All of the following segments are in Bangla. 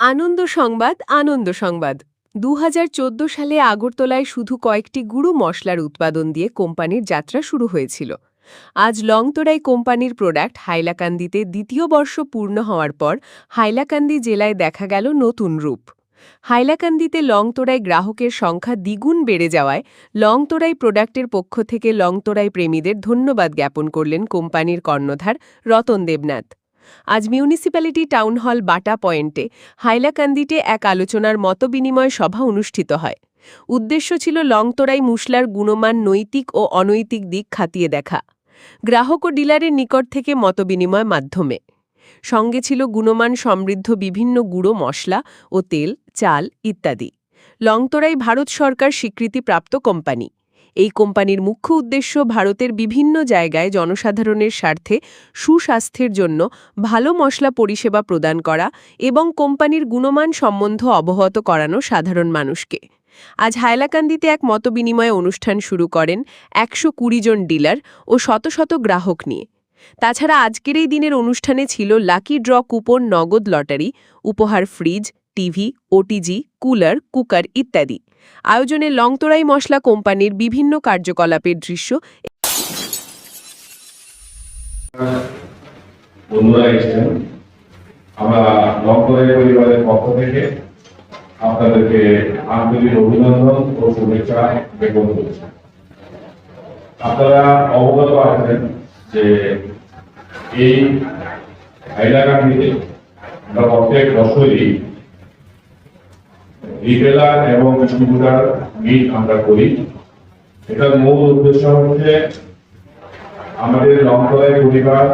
আনন্দ সংবাদ আনন্দ সংবাদ। দু হাজার চোদ্দ সালে আগরতলায় শুধু কয়েকটি গুঁড়ো মশলার উৎপাদন দিয়ে কোম্পানির যাত্রা শুরু হয়েছিল। আজ লংতরাই কোম্পানির প্রোডাক্ট হাইলাকান্দিতে দ্বিতীয় বর্ষ পূর্ণ হওয়ার পর হাইলাকান্দি জেলায় দেখা গেল নতুন রূপ। হাইলাকান্দিতে লংতরাই গ্রাহকের সংখ্যা দ্বিগুণ বেড়ে যাওয়ায় লংতরাই প্রোডাক্টের পক্ষ থেকে লংতরাই প্রেমীদের ধন্যবাদ জ্ঞাপন করলেন কোম্পানির কর্ণধার রতন দেবনাথ। আজ মিউনিসিপ্যালিটি টাউন হল বাটা পয়েন্টে হাইলাকান্দিতে এক আলোচনার মতবিনিময় সভা অনুষ্ঠিত হয়। উদ্দেশ্য ছিল লংতরাই মুসলার গুণমান নৈতিক ও অনৈতিক দিক খাতিয়ে দেখা। গ্রাহক ও ডিলারের নিকট থেকে মতবিনিময় মাধ্যমে। সঙ্গে ছিল গুণমান সমৃদ্ধ বিভিন্ন গুঁড়ো মশলা ও তেল, চাল ইত্যাদি। লংতরাই ভারত সরকার স্বীকৃতিপ্রাপ্ত কোম্পানি। এই কোম্পানির মুখ্য উদ্দেশ্য ভারতের বিভিন্ন জায়গায় জনসাধারণের স্বার্থে সুস্বাস্থ্যের জন্য ভালো মশলা পরিষেবা প্রদান করা এবং কোম্পানির গুণমান সম্বন্ধ অবহত করানো সাধারণ মানুষকে। আজ হাইলাকান্দিতে এক মতবিনিময় অনুষ্ঠান শুরু করেন একশো কুড়ি জন ডিলার ও শত শত গ্রাহক নিয়ে। তাছাড়া আজকের এই দিনের অনুষ্ঠানে ছিল লাকি ড্র কুপন, নগদ লটারি, উপহার fridge, TV, OTG, cooler, cooker ইত্যাদি। আয়োজনে লংতরাই মশলা কোম্পানির বিভিন্ন কার্যকলাপের দৃশ্য আমরা লঙ্করের পরিবারের পক্ষ থেকে আপনাদেরকে আন্তরিক অভিনন্দন ও শুভেচ্ছা জ্ঞাপন করছি। আপনারা অবগত আছেন যে এই হাইলাকান্দিতে আমরা প্রত্যেক বছরই রিটেলার এবং ডিস্ট্রিবিউটার মিট আমরা করি। এটার মূল উদ্দেশ্য হচ্ছে আমাদের লঙ্করাই পরিবার,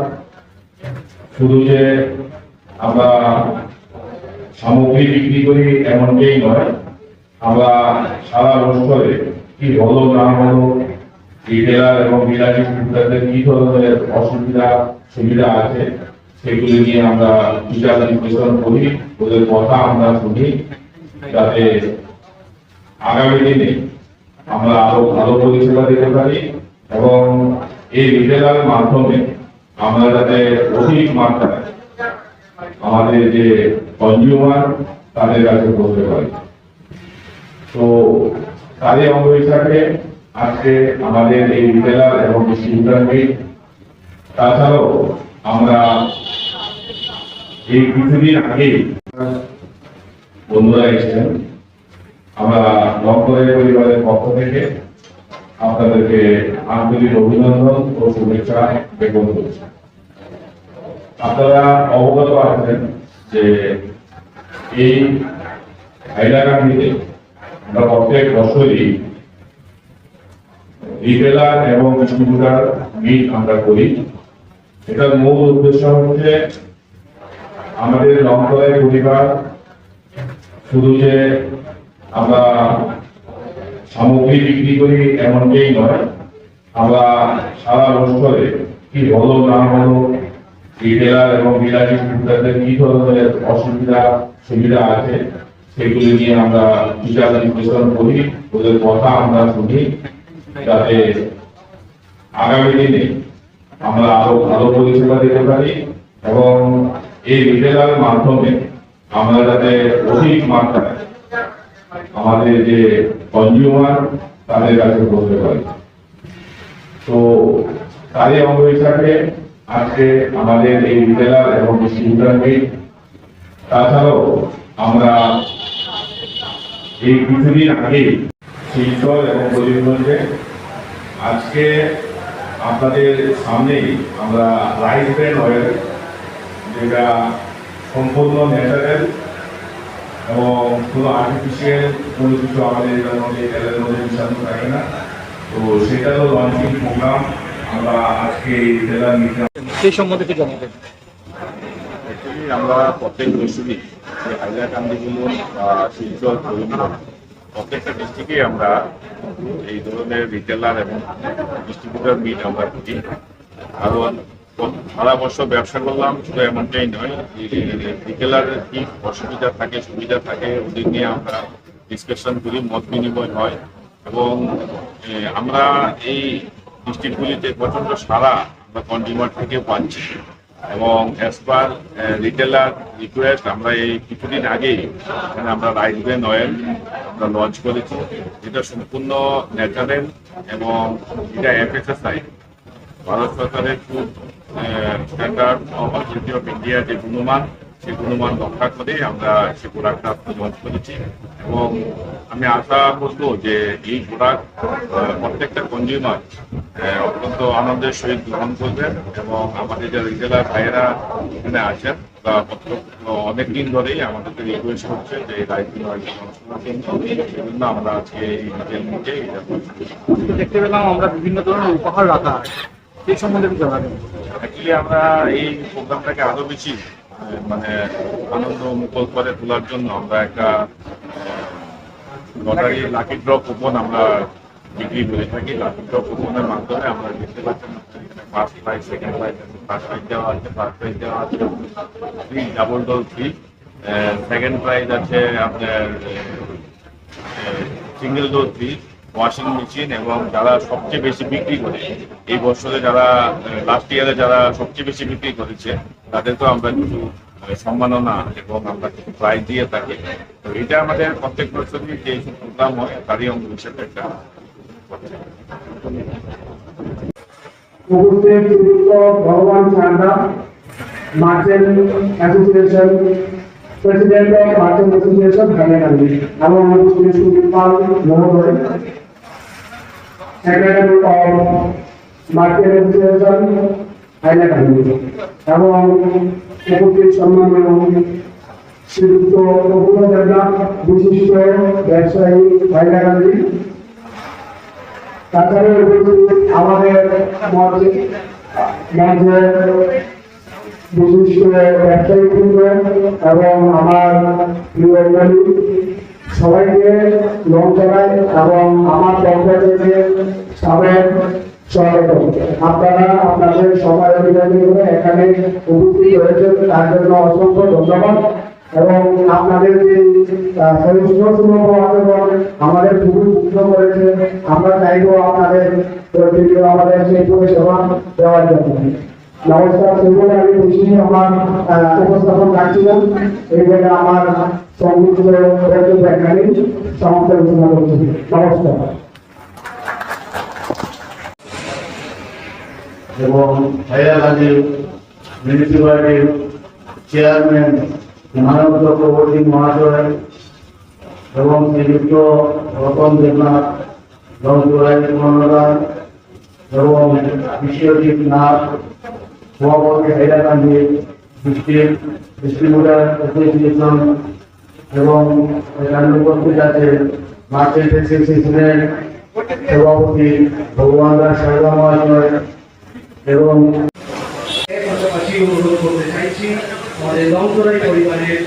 শুধু যে আমরা সামগ্রী বিক্রি করি এমনটাই নয়, আমরা সারা বছরে কি হলো না হলো রিটেলার এবং বিলাসী ক্রেতাদের কি ধরনের অসুবিধা, সুবিধা আছে, সেগুলি নিয়ে আমরা বিচার বিশ্লেষণ করি, ওদের কথা আমরা শুনি। যাতে আগামী দিনে আমরা আরও ভালো পরিষেবা দিতে পারি এবং এই রিটেলার মাধ্যমে আমরা যাতে অধিক মাত্রায় আমাদের যে কনজিউমার তাদের কাছে পৌঁছতে পারি। তো তারই অঙ্গ হিসাবে আজকে আমাদের এই রিটেলার এবং ডিস্ট্রিবিউটার তাছাড়াও আমরা এই কিছুদিন আগে বন্ধুরা এসেছেন। আমরা লঙ্করের পরিবারের পক্ষ থেকে আপনাদেরকে আন্তরিক অভিনন্দন ও শুভেচ্ছা জ্ঞাপন করছি। আপনারা অবগত আছেন যে এই হাইলাকান্দিতে আমরা প্রত্যেক বছরই রিটেলার এবং ডিস্ট্রিবিউটার মিট আমরা করি। এটার মূল উদ্দেশ্য হচ্ছে আমাদের লঙ্করাই পরিবার শুধু যে আমরা সামগ্রী বিক্রি করি এমনটাই নয়, আমরা সারা বছরে কি হলো না হলো রিটেলার এবং বিলাসী ক্রেতাদের কি ধরনের অসুবিধা সুবিধা আছে, সেগুলি নিয়ে আমরা বিচার বিশ্লেষণ করি, ওদের কথা আমরা শুনি, যাতে আগামী দিনে আমরা আরও ভালো পরিষেবা দিতে পারি এবং এই রিটেলার মাধ্যমে আমরা যাতে অধিক মাত্রায় আমাদের যে কনজিউমার তাদের কাছে পৌঁছতে পারি তো তারই অঙ্গ হিসাবে আজকে আমাদের এই রিটেলার এবং ডিস্ট্রিবিউটার মিট তাছাড়াও আমরা এই কিছুদিন আগে শিলচর এবং করিমগঞ্জে আজকে আপনাদের সামনেই আমরা রাইস ব্রেন অয়েল যেটা সম্পূর্ণ ন্যাচারাল এবং কোনো আর্টিফিশিয়াল কোনো কিছু আমাদের এটার মধ্যে তেলের মধ্যে মিশানো থাকে না। তো সেটা সেটারও লঞ্চিং প্রোগ্রাম আমরা আজকে এই জেলার মিটে সেই সম্বন্ধে একটু জানাবেন আমরা প্রত্যেক বছরই যে হাইলাকান্দি বলুন বা শিলচর করিমগঞ্জ প্রত্যেকটা ডিস্ট্রিক্টে আমরা এই ধরনের রিটেলার এবং ডিস্ট্রিবিউটার মিট আমরা করি। কারণ সারা বছর ব্যবসা করলাম, শুধু এমনটাই নয় রিটেলারের কি অসুবিধা থাকে, সুবিধা থাকে, ওদের নিয়ে আমরা ডিসকাশন করি, মত বিনিময় হয়। এবং আমরা এই ডিস্ট্রিক্টগুলিতে প্রচণ্ড সারা আমরা কনজিউমার থেকে পাচ্ছি। এবং অ্যাজ পার রিটেলার রিকোয়েস্ট আমরা এই কিছুদিন আগেই এখানে আমরা রাইস ব্রেন অয়েল আমরা লঞ্চ করেছি। এটা সম্পূর্ণ ন্যাচারাল এবং এটা এফএসএসআই ভারত সরকারের food standard authority of India যে গুণমান সেই গুণমান রক্ষা করে আমরা সেই প্রোডাক্টটা লঞ্চ করেছি। এবং আমি আশা করব যে এই প্রোডাক্ট প্রত্যেকটা কনজিউমার অত্যন্ত আনন্দের সহিত গ্রহণ করবেন এবং আমাদের যে রিটেলার ভাইয়েরা এখানে আছেন, বা অনেক দিন ধরেই আমাদেরকে রিকোয়েস্ট করছে যে এই লঞ্চ জন্য। আমরা আজকে এই রিটেল মিটে দেখতে পেলাম আমরা বিভিন্ন ধরনের উপহার রাখা সেই সম্বন্ধে কিছু জানাবেন। অ্যাকচুয়ালি আমরা এই প্রোগ্রামটাকে আরও বেশি মানে আনন্দ মুখর করে তোলার জন্য আমরা একটা লটারি লাকি ড্র কুপন আমরা বিক্রি করে থাকি। লাকি ড্র কুপনের মাধ্যমে আমরা দেখতে পাচ্ছেন first prize second prize first prize দেওয়া আছে ফার্স্ট প্রাইজ দেওয়া আছে three double door three second prize আছে আপনার single door fridge washing machine এবং যারা সবচেয়ে বেশি বিক্রি করে, এই বছরে যারা লাস্ট ইয়ারে যারা সবচেয়ে বেশি বিক্রি করেছে তাদেরকেও আমরা কিছু সম্মাননা এবং আমরা কিছু প্রাইজ দিয়ে থাকি। তো এটা আমাদের প্রত্যেক বছরই যে প্রোগ্রাম হয়, তারই অঙ্গ হিসেবে একটা ভগবান সান্ডা merchant association president of merchant association Hailakandi এবং সুদীপ পাল মহোদয় secretary of merchant association Hailakandi এবং উপস্থিত সম্মানীয় শ্রীযুক্ত প্রফুল্ল দেবনাথ বিশিষ্ট ব্যবসায়ী হাইলাকান্দি তাছাড়া উপস্থিত আমাদের বিশিষ্ট ব্যবসায়ী এবং আমার প্রিয় সবাইকে লং জানাই এবং আমার পক্ষ থেকে আপনারা আপনাদের বিরতি এখানে উপস্থিত হয়েছেন, তার জন্য অসংখ্য এবং আপনাদের যে আমাদের খুবই করেছে, আমরা চাইব আপনাদের আমাদের সেই পরিষেবা দেওয়ার জন্য। নমস্কার সেই বলে আমি বেশি আমার উপস্থাপন রাখছিলাম এই বলে আমার সংযুক্ত ব্যাখ্যানি সমাপ্ত ঘোষণা করছি। নমস্কার। এবং হাইলাকান্দি মিউনিসিপ্যালিটির চেয়ারম্যান মানব চক্রবর্তী মহাশয় এবং শ্রীযুক্ত রতন দেবনাথ রংপুরাই কর্ণদার এবং বিশ্বজিৎ নাথ সভাপতি হাইলাকান্দি ডিস্ট্রিক্ট ডিস্ট্রিবিউটার অ্যাসোসিয়েশন এবং এখানে উপস্থিত আছে মার্চেন্ট অ্যাসোসিয়েশনের সভাপতি ভগবান দাস সারদা মহাশয় এবং এর পাশাপাশি অনুরোধ করতে চাইছি আমাদের লংতরাই পরিবারের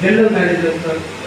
জেনারেল ম্যানেজার স্যার